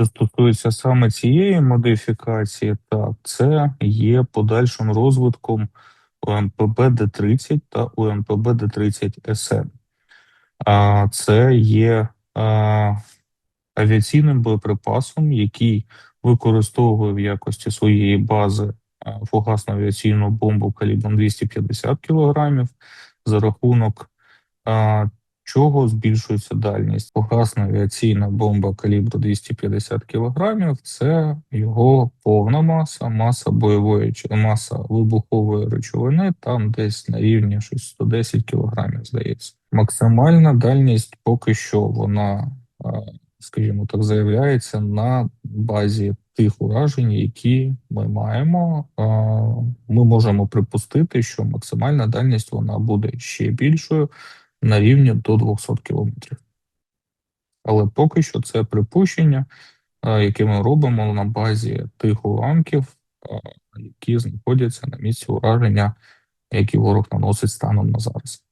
Що стосується саме цієї модифікації, так, це є подальшим розвитком УМПБ Д-30 та УМПБ Д-30 СН. Це є авіаційним боєприпасом, який використовує в якості своєї бази фугасну авіаційну бомбу калібром 250 кг за рахунок чого збільшується дальність. Фугасна авіаційна бомба калібру 250 кг – це його повна маса, маса бойової маса вибухової речовини, там десь на рівні щось 110 кг, здається. Максимальна дальність поки що вона, скажімо так, заявляється на базі тих уражень, які ми маємо. Ми можемо припустити, що максимальна дальність вона буде ще більшою на рівні до 200 кілометрів. Але поки що це припущення, е, яке ми робимо на базі тих уламків, е, які знаходяться на місці ураження, які ворог наносить станом на зараз.